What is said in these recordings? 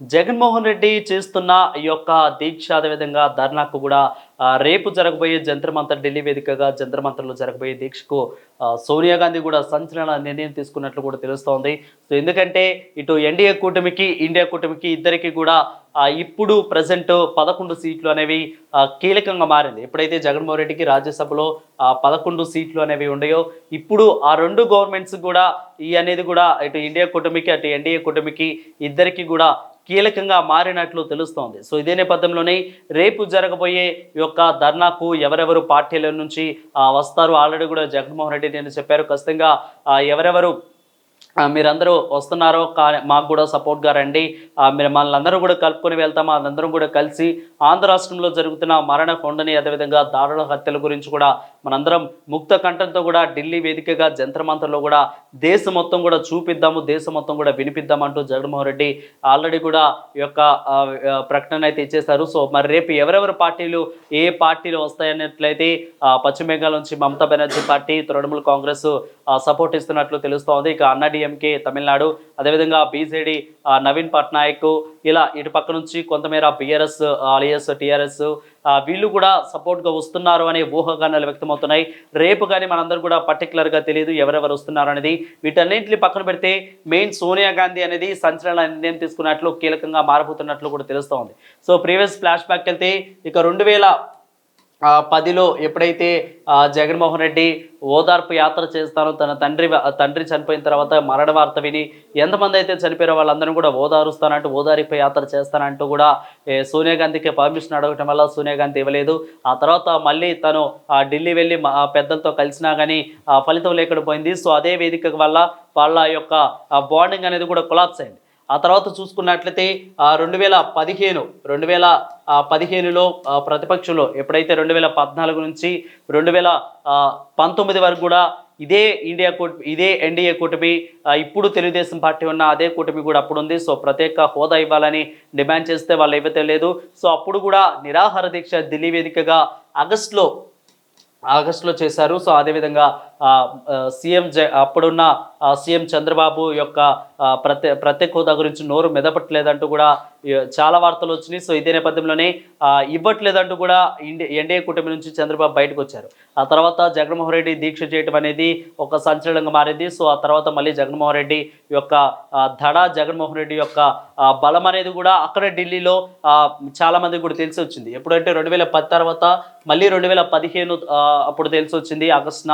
జగన్మోహన్ రెడ్డి చేస్తున్న ఈ యొక్క దీక్ష అదేవిధంగా ధర్నాకు కూడా రేపు జరగబోయే జంత్ర మంతర్ ఢిల్లీ వేదికగా జంత్రమంతర్లో జరగబోయే దీక్షకు సోనియా గాంధీ కూడా సంచలన నిర్ణయం తీసుకున్నట్లు కూడా తెలుస్తోంది. సో ఎందుకంటే ఇటు ఎన్డీఏ కూటమికి ఇండియా కూటమికి ఇద్దరికి కూడా ఇప్పుడు ప్రజెంట్ పదకొండు సీట్లు అనేవి కీలకంగా మారింది. ఎప్పుడైతే జగన్మోహన్ రెడ్డికి రాజ్యసభలో పదకొండు సీట్లు అనేవి ఉండయో ఇప్పుడు ఆ రెండు గవర్నమెంట్స్ కూడా ఈ అనేది కూడా ఇటు ఇండియా కూటమికి అటు ఎన్డీఏ కూటమికి ఇద్దరికి కూడా కీలకంగా మారినట్లు తెలుస్తోంది. సో ఇదే నేపథ్యంలోనే రేపు జరగబోయే యొక్క ధర్నాకు ఎవరెవరు పార్టీల నుంచి వస్తారు. ఆల్రెడీ కూడా జగన్మోహన్ రెడ్డి నేను చెప్పారు. ఖచ్చితంగా ఎవరెవరు మీరందరూ వస్తున్నారో కానీ మాకు కూడా సపోర్ట్గా రండి. మీరు మనల్ని అందరూ కూడా కలుపుకొని వెళ్తాం. అందరం కూడా కలిసి ఆంధ్ర రాష్ట్రంలో జరుగుతున్న మరణ కొండని అదేవిధంగా దారుణ హత్యల గురించి కూడా మనందరం ముక్త కంఠంతో కూడా ఢిల్లీ వేదికగా జంత్ర మంతర్లో కూడా దేశం మొత్తం కూడా చూపిద్దాము దేశం మొత్తం కూడా వినిపిద్దామంటూ జగన్మోహన్ రెడ్డి ఆల్రెడీ కూడా ఈ యొక్క ప్రకటన అయితే ఇచ్చేశారు. సో మరి రేపు ఎవరెవరు పార్టీలు ఏ పార్టీలు వస్తాయన్నట్లయితే పశ్చిమ బెంగాల్ నుంచి Mamata Banerjee party Trinamool Congress support ఇస్తున్నట్లు తెలుస్తోంది. ఇక అన్నాడీఎం డిఎంకే తమిళనాడు అదేవిధంగా బీజేడీ నవీన్ పట్నాయక్ ఇలా ఇటు పక్క నుంచి కొంతమేర బిఆర్ఎస్ ఆలియస్ టీఆర్ఎస్ వీళ్ళు కూడా సపోర్ట్గా వస్తున్నారు అనే ఊహాగానాలు వ్యక్తమవుతున్నాయి. రేపు కానీ మనందరూ కూడా పర్టికులర్గా తెలియదు ఎవరెవరు వస్తున్నారు అనేది. వీటన్నింటిని పక్కన పెడితే మెయిన్ సోనియా గాంధీ అనేది సంచలన నిర్ణయం తీసుకున్నట్లు కీలకంగా మారబోతున్నట్లు కూడా తెలుస్తోంది. సో ప్రీవియస్ ఫ్లాష్ బ్యాక్ వెళ్తే ఇక రెండు వేల పదిలో ఎప్పుడైతే జగన్మోహన్ రెడ్డి ఓదార్పు యాత్ర చేస్తానో తన తండ్రి తండ్రి చనిపోయిన తర్వాత మరణ వార్త విని ఎంతమంది అయితే చనిపోయారో వాళ్ళందరూ కూడా ఓదారుస్తానంటూ ఓదారిపై యాత్ర చేస్తానంటూ కూడా సోనియా గాంధీకి పర్మిషన్ అడగటం వల్ల సోనియా గాంధీ ఇవ్వలేదు. ఆ తర్వాత మళ్ళీ తను ఆ, ఢిల్లీ వెళ్ళి పెద్దలతో కలిసినా కానీ ఆ ఫలితం లేకుండా పోయింది. సో అదే వేదిక వల్ల వాళ్ళ యొక్క బాండింగ్ అనేది కూడా కొలాప్స్ అయింది. ఆ తర్వాత చూసుకున్నట్లయితే రెండు వేల పదిహేను రెండు వేల పదిహేనులో ప్రతిపక్షంలో ఎప్పుడైతే రెండు వేల పద్నాలుగు నుంచి రెండు వేల పంతొమ్మిది వరకు కూడా ఇదే ఇండియా కూటమి ఇదే ఎన్డీఏ కూటమి ఇప్పుడు తెలుగుదేశం పార్టీ ఉన్న అదే కూటమి కూడా అప్పుడు ఉంది. సో ప్రత్యేక హోదా ఇవ్వాలని డిమాండ్ చేస్తే వాళ్ళు ఇవ్వతే లేదు సో అప్పుడు కూడా నిరాహార దీక్ష ఢిల్లీ వేదికగా ఆగస్టులో ఆగస్టులో చేశారు. సో అదేవిధంగా సీఎం జ అప్పుడున్న సీఎం చంద్రబాబు యొక్క ప్రత్యే ప్రత్యేక హోదా గురించి నోరు మెదపట్లేదంటూ కూడా చాలా వార్తలు వచ్చినాయి. సో ఇదే నేపథ్యంలోనే ఇవ్వట్లేదంటూ కూడా ఎన్డీఏ కూటమి నుంచి చంద్రబాబు బయటకు వచ్చారు. ఆ తర్వాత జగన్మోహన్ రెడ్డి దీక్ష చేయడం అనేది ఒక సంచలనంగా మారింది. సో ఆ తర్వాత మళ్ళీ జగన్మోహన్ రెడ్డి యొక్క ధడ జగన్మోహన్ రెడ్డి యొక్క బలం అనేది కూడా అక్కడ ఢిల్లీలో చాలామందికి కూడా తెలిసి వచ్చింది. ఎప్పుడంటే రెండు వేల పది తర్వాత మళ్ళీ రెండు వేల పదిహేను అప్పుడు తెలిసి వచ్చింది ఆగస్టున.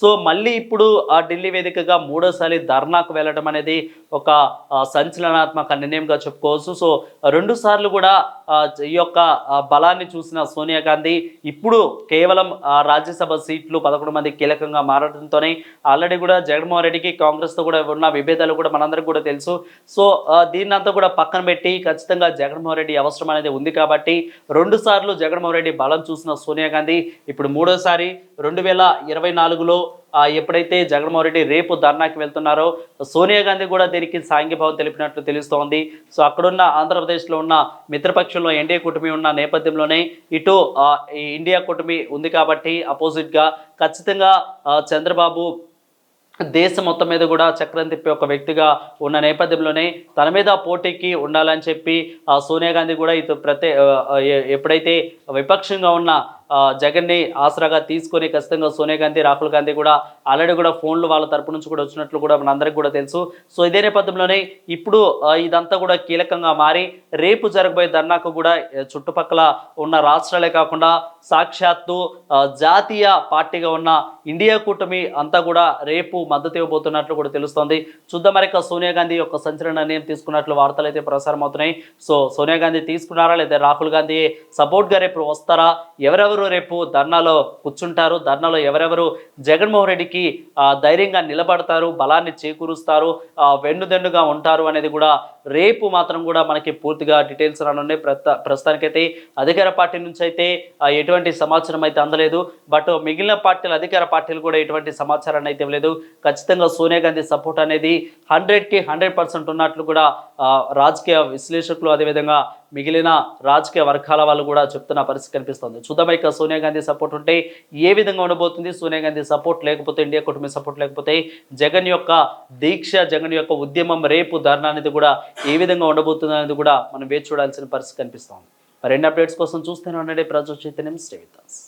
సో మళ్ళీ ఇప్పుడు ఆ ఢిల్లీ వేదికగా మూడోసారి ధర్నాకు వెళ్ళడం అనేది ఒక సంచలనాత్మక నిర్ణయంగా చెప్పుకోవచ్చు. సో రెండు సార్లు కూడా ఈ యొక్క బలాన్ని చూసిన సోనియా గాంధీ ఇప్పుడు కేవలం రాజ్యసభ సీట్లు పదకొండు మంది కీలకంగా మారడంతోనే ఆల్రెడీ కూడా జగన్మోహన్ రెడ్డికి కాంగ్రెస్తో కూడా ఉన్న విభేదాలు కూడా మనందరికీ కూడా తెలుసు. సో దీన్నంతా కూడా పక్కన పెట్టి ఖచ్చితంగా జగన్మోహన్ రెడ్డి అవసరం అనేది ఉంది కాబట్టి రెండు సార్లు జగన్మోహన్ రెడ్డి బలం చూసిన సోనియా గాంధీ ఇప్పుడు మూడోసారి రెండు వేల ఇరవై నాలుగులో ఎప్పుడైతే జగన్మోహన్ రెడ్డి రేపు ధర్నాకి వెళ్తున్నారో సోనియా గాంధీ కూడా దీనికి సాంఘీభావం తెలిపినట్లు తెలుస్తోంది. సో అక్కడున్న ఆంధ్రప్రదేశ్లో ఉన్న మిత్రపక్షంలో ఎన్డీఏ కూటమి ఉన్న నేపథ్యంలోనే ఇటు ఇండియా కూటమి ఉంది కాబట్టి అపోజిట్గా ఖచ్చితంగా చంద్రబాబు దేశం మొత్తం మీద కూడా చక్రం తిప్పే ఒక వ్యక్తిగా ఉన్న నేపథ్యంలోనే తన మీద పోటీకి ఉండాలని చెప్పి ఆ, సోనియా గాంధీ కూడా ఇటు ప్రతి ఎప్పుడైతే విపక్షంగా ఉన్న జగన్ని ఆసరాగా తీసుకొని ఖచ్చితంగా సోనియా గాంధీ రాహుల్ గాంధీ కూడా ఆల్రెడీ కూడా ఫోన్లు వాళ్ళ తరపు నుంచి కూడా వచ్చినట్లు కూడా మనందరికీ కూడా తెలుసు. సో ఇదే నేపథ్యంలోనే ఇప్పుడు ఇదంతా కూడా కీలకంగా మారి రేపు జరగబోయే ధర్నాకు కూడా చుట్టుపక్కల ఉన్న రాష్ట్రాలే కాకుండా సాక్షాత్తు జాతీయ పార్టీగా ఉన్న ఇండియా కూటమి అంతా కూడా రేపు మద్దతు ఇవ్వబోతున్నట్లు కూడా తెలుస్తోంది. చూద్దాం మరి సోనియా గాంధీ యొక్క సంచలన నిర్ణయం తీసుకున్నట్లు వార్తలు అయితే ప్రసారం అవుతున్నాయి. సో సోనియా గాంధీ తీసుకున్నారా లేదా రాహుల్ గాంధీ సపోర్ట్గా రేపు వస్తారా? ఎవరెవరు రేపు ధర్నాలో కూర్చుంటారు? ధర్నాలో ఎవరెవరు జగన్మోహన్ రెడ్డికి ధైర్యంగా నిలబడతారు? బలాన్ని చేకూరుస్తారు? వెన్నుదెన్నుగా ఉంటారు అనేది కూడా రేపు మాత్రం కూడా మనకి పూర్తిగా డీటెయిల్స్ రానున్నాయి. ప్రస్తుత ప్రస్తుతానికైతే అధికార పార్టీ నుంచి అయితే ఎటువంటి సమాచారం అయితే అందలేదు. బట్ మిగిలిన పార్టీలు అధికార పార్టీలు కూడా ఎటువంటి సమాచారాన్ని అయితే ఇవ్వలేదు. ఖచ్చితంగా సోనియా గాంధీ సపోర్ట్ అనేది హండ్రెడ్కి హండ్రెడ్ పర్సెంట్ ఉన్నట్లు కూడా రాజకీయ విశ్లేషకులు అదేవిధంగా మిగిలిన రాజకీయ వర్గాల వాళ్ళు కూడా చెప్తున్న పరిస్థితి కనిపిస్తుంది. చూద్దాం ఇక సోనియా గాంధీ సపోర్ట్ ఉంటే ఏ విధంగా ఉండబోతుంది? సోనియా గాంధీ సపోర్ట్ లేకపోతే ఇండియా కుటుంబ సపోర్ట్ లేకపోతే జగన్ యొక్క దీక్ష జగన్ యొక్క ఉద్యమం రేపు ధర్నా అనేది కూడా ఏ విధంగా ఉండబోతుంది అనేది కూడా మనం వేచి చూడాల్సిన పరిస్థితి కనిపిస్తుంది. మరిన్ని అప్డేట్స్ కోసం చూస్తూనే ఉండండి. ప్రజా చైతన్యం శ్రీవితాస్.